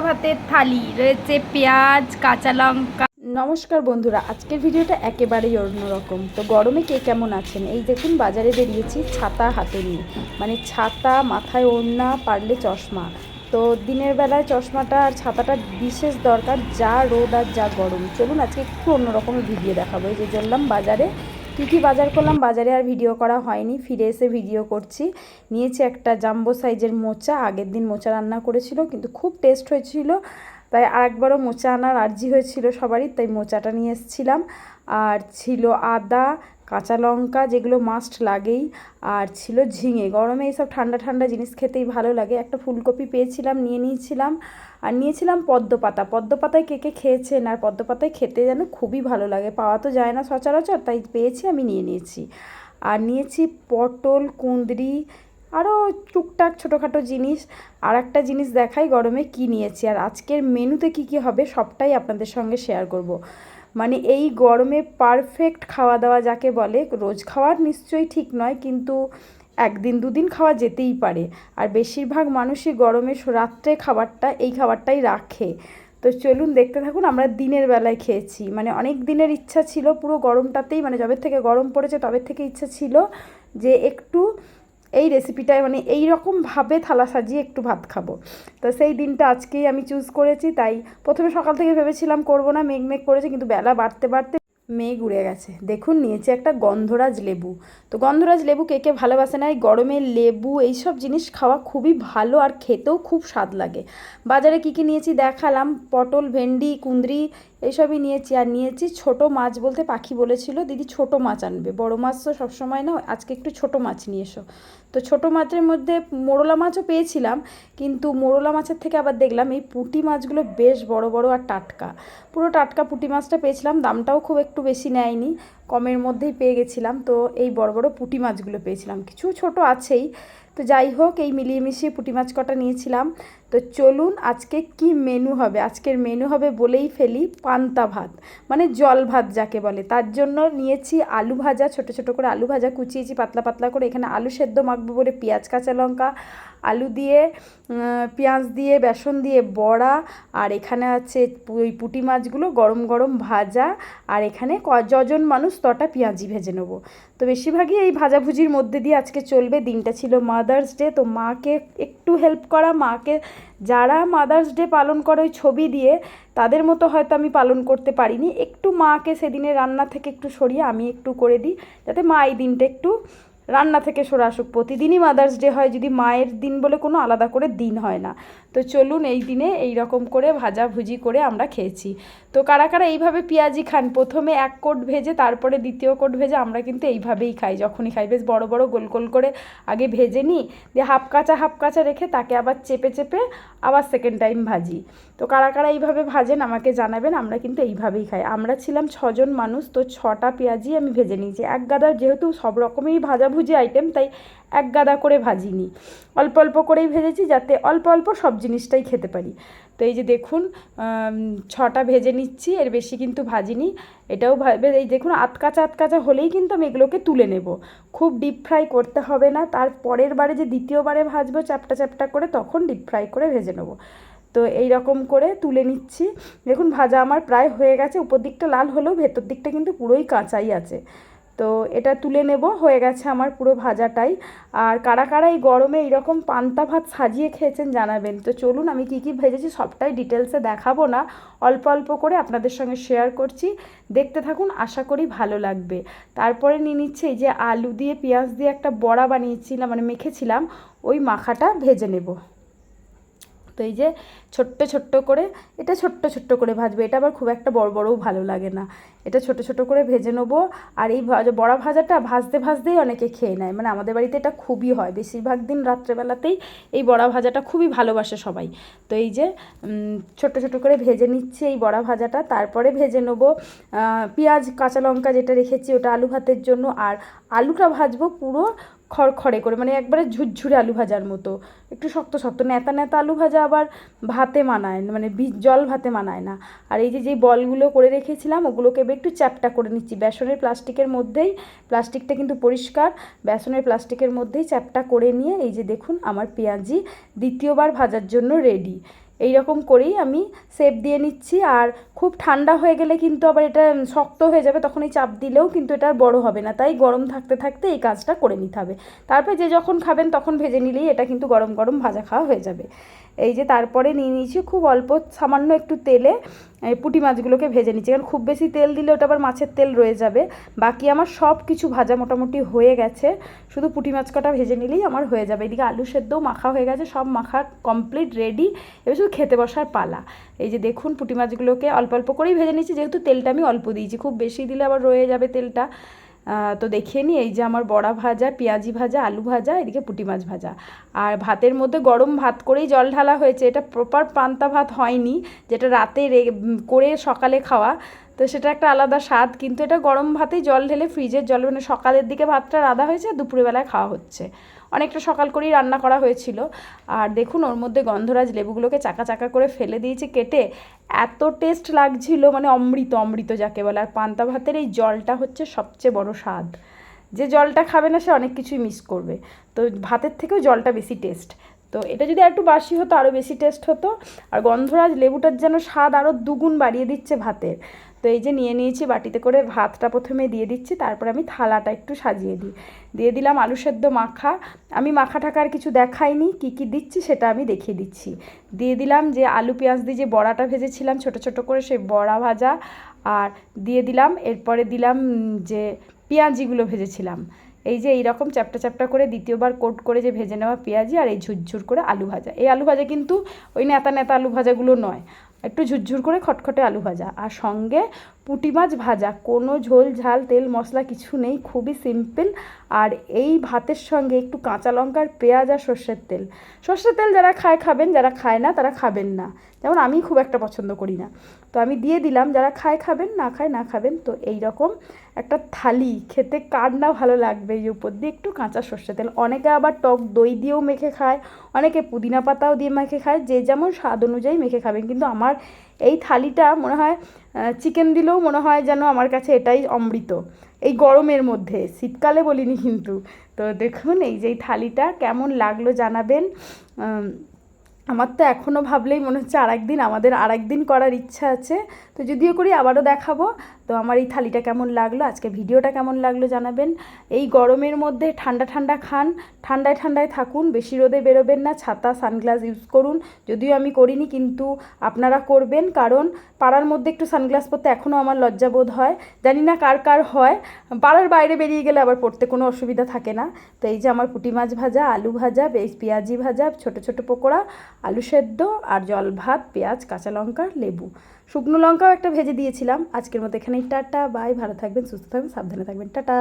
ভাতের থালি, রয়েছে পেঁয়াজ, কাঁচা লঙ্কা। নমস্কার বন্ধুরা, আজকের ভিডিওটা একেবারেই অন্যরকম। তো গরমে কে কেমন আছেন? এই দেখুন, বাজারে বেরিয়েছি ছাতা হাতে নিয়ে। মানে ছাতা, মাথায় ওড়না, পারলে চশমা। তো দিনের বেলায় চশমাটা আর ছাতাটা বিশেষ দরকার, যা রোদ আর যা গরম। চলুন আজকে একটু অন্যরকমের ভিডিও দেখাবো। এই যে চললাম বাজারে কী কী বাজার করলাম? বাজারে আর ভিডিও করা হয়নি। ফিরে এসে ভিডিও করছি। নিয়েছি একটা জাম্বো সাইজের মোচা। আগের দিন মোচা রান্না করেছিল, কিন্তু খুব টেস্ট হয়েছিল। তাই আরেকবারও মোচা আনার আর্জি হয়েছিল সবারই, তাই মোচাটা নিয়ে এসেছিলাম। আর ছিল আদা কাঁচা লঙ্কা যেগুলো মাস্ট লাগেই, আর ছিল ঝিঙে। গরমে এইসব ঠান্ডা ঠান্ডা জিনিস খেতেই ভালো লাগে। একটা ফুলকপি পেয়েছিলাম, নিয়ে নিয়েছিলাম। আর নিয়েছিলাম পদ্ম পাতা পদ্ম পাতায় কে কে খেয়েছেন? আর পদ্ম পাতায় খেতে যেন খুবই ভালো লাগে। পাওয়া তো যায় না সচরাচর, তাই পেয়েছি, আমি নিয়ে নিয়েছি। আর নিয়েছি পটল, কুঁদরি আরও টুকটাক ছোটোখাটো জিনিস। আর একটা জিনিস দেখাই, গরমে কি নিয়েছি? আর আজকের মেনুতে কি কি হবে, সবটাই আপনাদের সঙ্গে শেয়ার করব। মানে এই গরমে পারফেক্ট খাওয়া দাওয়া যাকে বলে, রোজ খাওয়ার নিশ্চয়ই ঠিক নয়, কিন্তু একদিন দুদিন খাওয়া যেতেই পারে। আর বেশিরভাগ মানুষই গরমে রাত্রে খাবারটা, এই খাবারটাই রাখে। তো চলুন দেখতে থাকুন, আমরা দিনের বেলায় খেয়েছি। মানে অনেক দিনের ইচ্ছা ছিল পুরো গরমটাতেই মানে যবে থেকে গরম পড়েছে তবে থেকে ইচ্ছা ছিল যে একটু এই রেসিপিটায় মানে এই রকমভাবে থালা সাজিয়ে একটু ভাত খাব। তো সেই দিনটা আজকেই আমি চুজ করেছি, তাই প্রথমে সকাল থেকে ভেবেছিলাম করব না মেঘ মেঘ করেছে, কিন্তু বেলা বাড়তে বাড়তে মেঘ উড়ে গেছে। দেখুন, নিয়েছি একটা গন্ধরাজ লেবু। তো গন্ধরাজ লেবু কে কে ভালোবাসে না এই গরমে লেবু, এইসব জিনিস খাওয়া খুবই ভালো আর খেতেও খুব স্বাদ লাগে। বাজারে কী কী নিয়েছি দেখালাম? পটল, ভেন্ডি, কুঁদরি, এইসবই নিয়েছি। আর নিয়েছি ছোট মাছ বলতে পাখি বলেছিল, দিদি, ছোট মাছ আনবে। বড় মাছ তো সবসময় না, আজকে একটু ছোট মাছ নিয়ে এসো। তো ছোট মাছের মধ্যে মোরলা মাছও পেয়েছিলাম, কিন্তু মোরলা মাছের থেকে আবার দেখলাম এই পুঁটি মাছগুলো বেশ বড় বড় আর টাটকা। পুরো টাটকা পুঁটি মাছটা পেয়েছিলাম, দামটাও খুব বেশি নেয়নি, কমের মধ্যেই পেয়ে গেছিলাম। তো এই বড় বড় পুঁটি মাছগুলো পেয়েছিলাম। কিছু ছোট আছেই। তো যাই হোক, এই মিলিয়ে মিশিয়ে পুঁটি মাছ কটা নিয়েছিলাম। তো চলুন আজকে কি মেনু হবে? আজকের মেনু হবে বলেই ফেলি পান্তা ভাত। মানে জল ভাত যাকে বলে। তার জন্য নিয়েছি আলু ভাজা, ছোট ছোট করে আলু ভাজা কুচিয়েছি, পাতলা পাতলা করে। এখানে আলু সেদ্ধ মাখবো বলে পেঁয়াজ, কাঁচা লঙ্কা আলু দিয়ে পেঁয়াজ দিয়ে, বেসন দিয়ে বড়া, আর এখানে আছে ওই পুঁটি মাছগুলো গরম গরম ভাজা, আর এখানে যজন মানুষ তটা পেঁয়াজি ভেজে নেব। তো বেশিরভাগই এই ভাজাভুজির মধ্যে দিয়ে আজকে চলবে, দিনটা ছিল মাদার্স ডে তো মাকে একটু হেল্প করা, মাকে যারা মাদার্স ডে পালন করে ওই ছবি দিয়ে, তাদের মতো হয়তো আমি পালন করতে পারিনি। একটু মাকে সেদিনে রান্না থেকে একটু সরিয়ে আমি একটু করে দিই, যাতে মা এই দিনটা একটু রান্না থেকে সরে আসুক, প্রতিদিনই মাদার্স ডে হয়, যদি মায়ের দিন বলে কোনো আলাদা করে দিন হয় না। তো চলুন এই দিনে এই রকম করে ভাজাভুজি করে আমরা খেয়েছি। তো কারা কারা এইভাবে পেঁয়াজি খান, প্রথমে এক কোট ভেজে, তারপরে দ্বিতীয় কোট ভেজে আমরা কিন্তু এইভাবেই খাই, যখনই খাই। বেশ বড় বড় গোল গোল করে আগে ভেজে নিই, দিয়ে হাফ কাঁচা হাফ কাঁচা রেখে তাকে আবার চেপে চেপে আবার সেকেন্ড টাইম ভাজি। তো কারা কারা এইভাবে ভাজেন আমাকে জানাবেন, আমরা কিন্তু এইভাবেই খাই। আমরা ছিলাম ছজন মানুষ, তো ছটা পেঁয়াজি আমি ভেজে নিয়েছি। এক গাদা যেহেতু সব রকমেরই ভাজাভুজি আইটেম তাই এক গাদা করে ভাজিনি। অল্প অল্প করেই ভেজেছি যাতে অল্প অল্প সব জিনিসটাই খেতে পারি। তো এই যে দেখুন ছটা ভেজে নিচ্ছি, এর বেশি কিন্তু ভাজিনি। এটাও এই দেখুন, আতকাচা আতকাচা হলেই কিন্তু আমি এগুলোকে তুলে নেব। খুব ডিপ ফ্রাই করতে হবে না, তার পরের বারে যে দ্বিতীয়বারে ভাজবো, চ্যাপটা চ্যাপটা করে তখন ডিপ ফ্রাই করে ভেজে নেব। তো এই রকম করে তুলে নিচ্ছি। দেখুন, ভাজা আমার প্রায় হয়ে গেছে। উপর দিকটা লাল হলেও ভেতর দিকটা কিন্তু পুরোই কাঁচাই আছে। তো এটা তুলে নেব, হয়ে গেছে আমার পুরো ভাজাটাই। আর কারা কারা এই গরমে এইরকম পান্তা ভাত সাজিয়ে খেয়েছেন জানাবেন। তো চলুন, আমি কী কী ভেজেছি সবটাই ডিটেলসে দেখাবো না। অল্প অল্প করে আপনাদের সঙ্গে শেয়ার করছি। দেখতে থাকুন, আশা করি ভালো লাগবে। তারপরে নিয়ে নিচ্ছে এই যে আলু দিয়ে, পেঁয়াজ দিয়ে একটা বড়া বানিয়েছিলাম মানে মেখেছিলাম। ওই মাখাটা ভেজে নেব। তো এই যে ছোট্ট ছোট্ট করে, এটা ছোট্ট ছোট্ট করে ভাজবে। এটা আবার খুব একটা বড় বড়ও ভালো লাগে না। এটা ছোট ছোট করে ভেজে নেব। আর এই বড়া ভাজাটা ভাজতে ভাজতেই অনেকে খেয়ে নেয়। মানে আমাদের বাড়িতে এটা খুবই হয়। বেশিরভাগ দিন রাত্রেবেলাতেই এই বড়া ভাজাটা খুবই ভালোবাসে সবাই। তো এই যে ছোট ছোট করে ভেজে নিচ্ছি এই বড়া ভাজাটা। তারপরে ভেজে নেব পেঁয়াজ, কাঁচা লঙ্কা যেটা রেখেছি ওটা আলু ভাতের জন্য। আর আলুটা ভাজবো পুরো খড়খড়ে করে মানে একবারে ঝুরঝুরে আলু ভাজার মতো। একটু শক্ত শক্ত, নেতা নেতা আলু ভাজা আবার ভাতে মানায় মানে জল ভাতে মানায় না। আর এই যে যেই বলগুলো করে রেখেছিলাম, ওগুলোকে একটু চ্যাপটা করে নিচ্ছি। বেসনের প্লাস্টিকের মধ্যেই, প্লাস্টিকটা কিন্তু পরিষ্কার, বেসনের প্লাস্টিকের মধ্যেই চ্যাপটা করে নিয়ে, এই যে দেখুন, আমার পেঁয়াজি দ্বিতীয়বার ভাজার জন্য রেডি এই রকম করেই আমি সেপ দিয়ে নিচ্ছি। আর খুব ঠান্ডা হয়ে গেলে কিন্তু আবার এটা শক্ত হয়ে যাবে তখন এই চাপ দিলেও কিন্তু এটা আর বড়ো হবে না। তাই গরম থাকতে থাকতে এই কাজটা করে নিতে হবে। তারপরে যে যখন খাবেন তখন ভেজে নিলেই এটা কিন্তু গরম গরম ভাজা খাওয়া হয়ে যাবে। এই যে তারপরে নিয়ে নিয়েছি খুব অল্প সামান্য একটু তেলে পুঁটি মাছগুলোকে ভেজে নিচ্ছি কারণ খুব বেশি তেল দিলে ওটা আবার মাছের তেল রয়ে যাবে। বাকি আমার সব কিছু ভাজা মোটামুটি হয়ে গেছে। শুধু পুঁটি মাছ কটা ভেজে নিলেই আমার হয়ে যাবে। এদিকে আলু সেদ্ধও মাখা হয়ে গেছে, সব মাখা কমপ্লিট রেডি এবার শুধু খেতে বসার পালা। এই যে দেখুন পুঁটি মাছগুলোকে অল্প অল্প করেই ভেজে নিচ্ছি যেহেতু তেলটা আমি অল্প দিয়েছি। খুব বেশি দিলে আবার রয়ে যাবে তেলটা। তো দেখিয়ে নিই, এই যে আমার বড়া ভাজা, পেঁয়াজি ভাজা, আলু ভাজা, এদিকে পুটি মাছ ভাজা। আর ভাতের মধ্যে গরম ভাত করেই জল ঢালা হয়েছে, এটা প্রপার পান্তা ভাত হয়নি, যেটা রাতে করে সকালে খাওয়া। তো সেটা একটা আলাদা স্বাদ, কিন্তু এটা গরম ভাতেই জল ঢেলে ফ্রিজের জল মানে সকালের দিকে ভাতটা রাঁধা হয়েছে দুপুরবেলায় খাওয়া হচ্ছে। অনেকটা সকাল করেই রান্না করা হয়েছিল। আর দেখুন, ওর মধ্যে গন্ধরাজ লেবুগুলোকে চাকা চাকা করে ফেলে দিয়েছি, কেটে এত টেস্ট লাগছিল মানে অমৃত অমৃত যাকে বলে। আর পান্তা ভাতের এই জলটা হচ্ছে সবচেয়ে বড় স্বাদ। যে জলটা খাবে না, সে অনেক কিছুই মিস করবে। তো ভাতের থেকেও জলটা বেশি টেস্ট তো এটা যদি একটু বাসি হতো আরও বেশি টেস্ট হতো। আর গন্ধরাজ লেবুটার যেন স্বাদ আরও দুগুণ বাড়িয়ে দিচ্ছে ভাতের। তো এই যে নিয়ে নিয়েছি বাটিতে করে ভাতটা প্রথমে দিয়ে দিচ্ছি, তারপর আমি থালাটা একটু সাজিয়ে দিই। দিয়ে দিলাম আলু সেদ্ধ মাখা। আমি মাখা টাকার কিছু দেখাইনি, কি কি দিচ্ছি সেটা আমি দেখিয়ে দিচ্ছি। দিয়ে দিলাম যে আলু পেঁয়াজ দিয়ে যে বড়াটা ভেজেছিলাম, ছোট ছোট করে সেই বড়া ভাজা। আর দিয়ে দিলাম, এরপরে দিলাম যে পেঁয়াজিগুলো ভেজেছিলাম। এই যে এইরকম চ্যাপটা চ্যাপটা করে দ্বিতীয়বার কোট করে যে ভেজে নেওয়া পেঁয়াজি আর এই ঝুরঝুর করে আলু ভাজা। এই আলু ভাজা কিন্তু ওই নেতা নেতা আলু ভাজাগুলো নয়। একটু ঝুরঝুর করে খটখটে আলু ভাজা। আর সঙ্গে পুঁটি মাছ ভাজা, কোনো ঝোল, ঝাল, তেল, মশলা কিছু নেই, খুবই সিম্পল আর এই ভাতের সঙ্গে একটু কাঁচা লঙ্কার পেঁয়াজ আর সর্ষের তেল। সর্ষের তেল যারা খায়, খাবেন, যারা খায় না, তারা খাবেন না। যেমন আমি খুব একটা পছন্দ করি না। তো আমি দিয়ে দিলাম, যারা খায়, খাবেন, না খায়, না খাবেন। তো এই রকম একটা থালি, খেতে কার না ভালো লাগবে এই উপর দিয়ে একটু কাঁচা সর্ষের তেল। অনেকে আবার টক দই দিয়েও মেখে খায়, অনেকে পুদিনা পাতাও দিয়ে মেখে খায়, যে যেমন স্বাদ অনুযায়ী মেখে খাবেন। কিন্তু আমার এই থালিটা মনে হয় চিকেন দিলেও মনে হয় যেন আমার কাছে এটাই অমৃত। এই গরমের মধ্যে, শীতকালে বলিনি কিন্তু। তো দেখুন, এই যে থালিটা কেমন লাগল জানাবেন। আমার তো এখনও ভাবলেই মনে হচ্ছে আর একদিন আমাদের আর একদিন করার ইচ্ছা আছে। তো যদিও করি, আবারও দেখাবো। তো আমার এই থালিটা কেমন লাগল? আজকে ভিডিওটা কেমন লাগল জানাবেন। এই গরমের মধ্যে ঠান্ডা ঠান্ডা খান, ঠান্ডায় ঠান্ডায় থাকুন, বেশি রোদে বেরোবেন না, ছাতা, সানগ্লাস ইউজ করুন। যদিও আমি করিনি, কিন্তু আপনারা করবেন, কারণ পাড়ার মধ্যে একটু সানগ্লাস পরতে এখনও আমার লজ্জাবোধ হয়। জানি না কার কার হয়। পাড়ার বাইরে বেরিয়ে গেলে আবার পড়তে কোনো অসুবিধা থাকে না। তো এই যে আমার পুঁটি মাছ ভাজা, আলু ভাজা পেঁয়াজি ভাজা, ছোট ছোট পকোড়া, আলু সেদ্ধ, আর জল ভাত পেঁয়াজ, কাঁচা লঙ্কা, লেবু। শুকনো লঙ্কাও একটা ভেজে দিয়েছিলাম। আজকের মতো এখানেই টাটা, বাই, ভালো থাকবেন, সুস্থ থাকবেন, সাবধানে থাকবেন, টাটা।